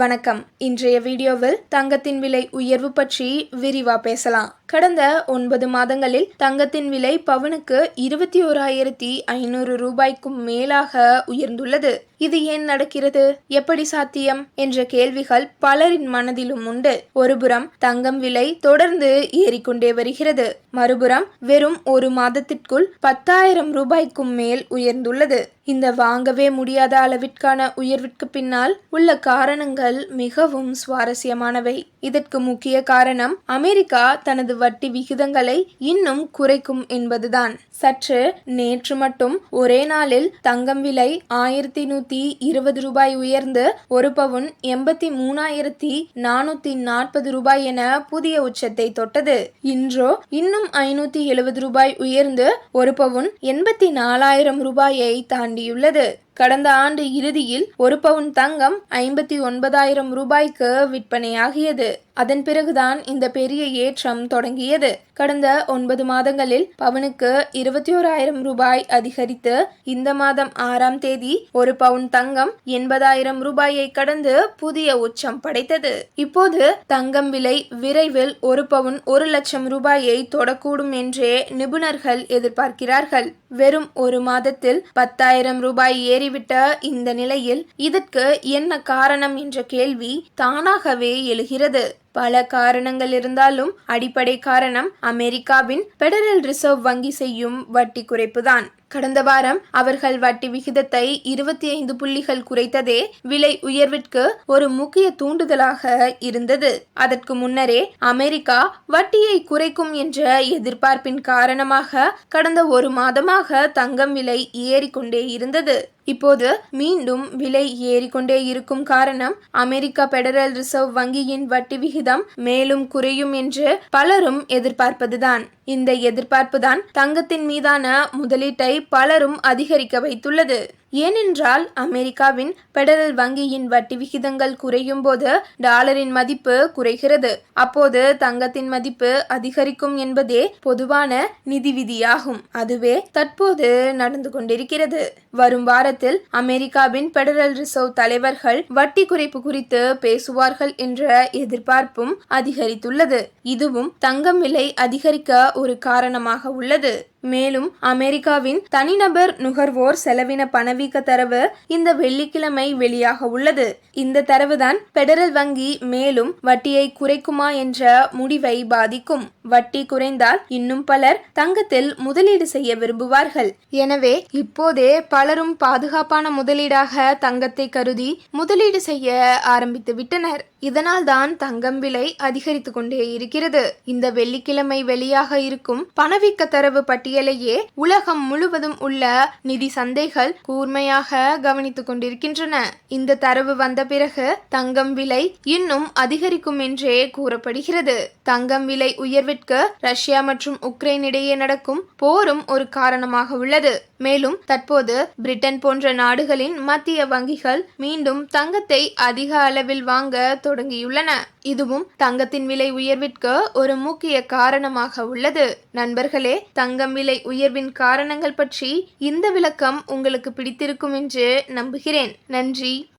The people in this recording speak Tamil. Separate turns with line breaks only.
வணக்கம். இன்றைய வீடியோவில் தங்கத்தின் விலை உயர்வு பற்றி விரிவா பேசலாம். கடந்த ஒன்பது மாதங்களில் தங்கத்தின் விலை பவுனுக்கு இருபத்தி ஓராயிரத்தி ஐநூறு ரூபாய்க்கும் மேலாக உயர்ந்துள்ளது. இது ஏன் நடக்கிறது? எப்படி சாத்தியம்? என்ற கேள்விகள் பலரின் மனதிலும் உண்டு. ஒருபுறம் தங்கம் விலை தொடர்ந்து ஏறிக்கொண்டே வருகிறது. மறுபுறம் வெறும் ஒரு மாதத்திற்குள் பத்தாயிரம் ரூபாய்க்கும் மேல் உயர்ந்துள்ளது. இந்த வாங்கவே முடியாத அளவிற்கான உயர்விற்கு பின்னால் உள்ள காரணங்கள் மிகவும் சுவாரஸ்யமானவை. இதற்கு முக்கிய காரணம் அமெரிக்கா தனது வட்டி விகிதங்களை இன்னும் குறைக்கும் என்பதுதான். சற்று நேற்று மட்டும் ஒரே நாளில் தங்கம் விலை ஆயிரத்தி நூத்தி இருபது ரூபாய் உயர்ந்து ஒரு பவுன் எண்பத்தி மூணாயிரத்தி நானூத்தி நாற்பது ரூபாய் என புதிய உச்சத்தை தொட்டது. இன்றோ இன்னும் ஐநூத்தி எழுபது ரூபாய் உயர்ந்து ஒரு பவுன் எண்பத்தி நாலாயிரம் ரூபாயை தாண்டியுள்ளது. கடந்த ஆண்டு இறுதியில் ஒரு பவுன் தங்கம் ஐம்பத்தி ஒன்பதாயிரம் ரூபாய்க்கு விற்பனையாகியது. அதன் பிறகுதான் இந்த பெரிய ஏற்றம் தொடங்கியது. கடந்த ஒன்பது மாதங்களில் பவுனுக்கு இருபத்தி ஓராயிரம் ரூபாய் அதிகரித்து இந்த மாதம் ஆறாம் தேதி ஒரு பவுன் தங்கம் எண்பதாயிரம் ரூபாயை கடந்து புதிய உச்சம் படைத்தது. இப்போது தங்கம் விலை விரைவில் ஒரு பவுன் ஒரு லட்சம் ரூபாயை தொடக்கூடும் என்றே நிபுணர்கள் எதிர்பார்க்கிறார்கள். வெறும் ஒரு மாதத்தில் பத்தாயிரம் ரூபாய் ஏறிவிட்ட இந்த நிலையில் இதற்கு என்ன காரணம் என்ற கேள்வி தானாகவே எழுகிறது. பல காரணங்கள் இருந்தாலும் அடிப்படை காரணம் அமெரிக்காவின் பெடரல் ரிசர்வ் வங்கி செய்யும் வட்டி குறைப்புதான். கடந்த வாரம் அவர்கள் வட்டி விகிதத்தை இருபத்தி ஐந்து புள்ளிகள் குறைத்ததே விலை உயர்விற்கு ஒரு முக்கிய தூண்டுதலாக இருந்தது. அதற்கு முன்னரே அமெரிக்கா வட்டியை குறைக்கும் என்ற எதிர்பார்ப்பின் காரணமாக கடந்த ஒரு மாதமாக தங்கம் விலை ஏறிக்கொண்டே இருந்தது. இப்போது மீண்டும் விலை ஏறிக்கொண்டே இருக்கும் காரணம் அமெரிக்க பெடரல் ரிசர்வ் வங்கியின் வட்டி விகிதம் மேலும் குறையும் என்று பலரும் எதிர்பார்ப்பதுதான். இந்த எதிர்பார்ப்புதான் தங்கத்தின் மீதான முதலீட்டை பலரும் அதிகரிக்க வைத்துள்ளது. ஏனென்றால் அமெரிக்காவின் பெடரல் வங்கியின் வட்டி விகிதங்கள் குறையும் போது டாலரின் மதிப்பு குறைகிறது. அப்போது தங்கத்தின் மதிப்பு அதிகரிக்கும் என்பதே பொதுவான நிதி விதியாகும். அதுவே தற்போது நடந்து கொண்டிருக்கிறது. வரும் வாரத்தில் அமெரிக்காவின் பெடரல் ரிசர்வ் தலைவர்கள் வட்டி குறைப்பு குறித்து பேசுவார்கள் என்ற எதிர்பார்ப்பும் அதிகரித்துள்ளது. இதுவும் தங்கம் விலை அதிகரிக்க ஒரு காரணமாக உள்ளது. மேலும் அமெரிக்காவின் தனிநபர் நுகர்வோர் செலவின பணவீக்க தரவு இந்த வெள்ளிக்கிழமை வெளியாக உள்ளது. இந்த தரவுதான் பெடரல் வங்கி மேலும் வட்டியை குறைக்குமா என்ற முடிவை பாதிக்கும். வட்டி குறைந்தால் இன்னும் பலர் தங்கத்தில் முதலீடு செய்ய விரும்புவார்கள். எனவே இப்போதே பலரும் பாதுகாப்பான முதலீடாக தங்கத்தை கருதி முதலீடு செய்ய ஆரம்பித்து விட்டனர். இதனால் தான் தங்கம் விலை அதிகரித்து கொண்டே இருக்கிறது. இந்த வெள்ளிக்கிழமை வெளியாக இருக்கும் பணவீக்க தரவு பட்டியலையே உலகம் முழுவதும் உள்ள நிதி சந்தைகள் கூர்மையாக கவனித்துக் கொண்டிருக்கின்றன. இந்த தரவு வந்த பிறகு தங்கம் விலை இன்னும் அதிகரிக்கும் என்றே கூறப்படுகிறது. தங்கம் விலை உயர்விற்கு ரஷ்யா மற்றும் உக்ரைன் இடையே நடக்கும் போரும் ஒரு காரணமாக உள்ளது. மேலும் தற்போது பிரிட்டன் போன்ற நாடுகளின் மத்திய வங்கிகள் மீண்டும் தங்கத்தை அதிக அளவில் வாங்க தொடங்கியுள்ளன இதுவும் தங்கத்தின் விலை உயர்விற்கு ஒரு முக்கிய காரணமாக உள்ளது. நண்பர்களே தங்கம் விலை உயர்வின் காரணங்கள் பற்றி இந்த விளக்கம் உங்களுக்கு பிடித்திருக்கும் என்று நம்புகிறேன். நன்றி.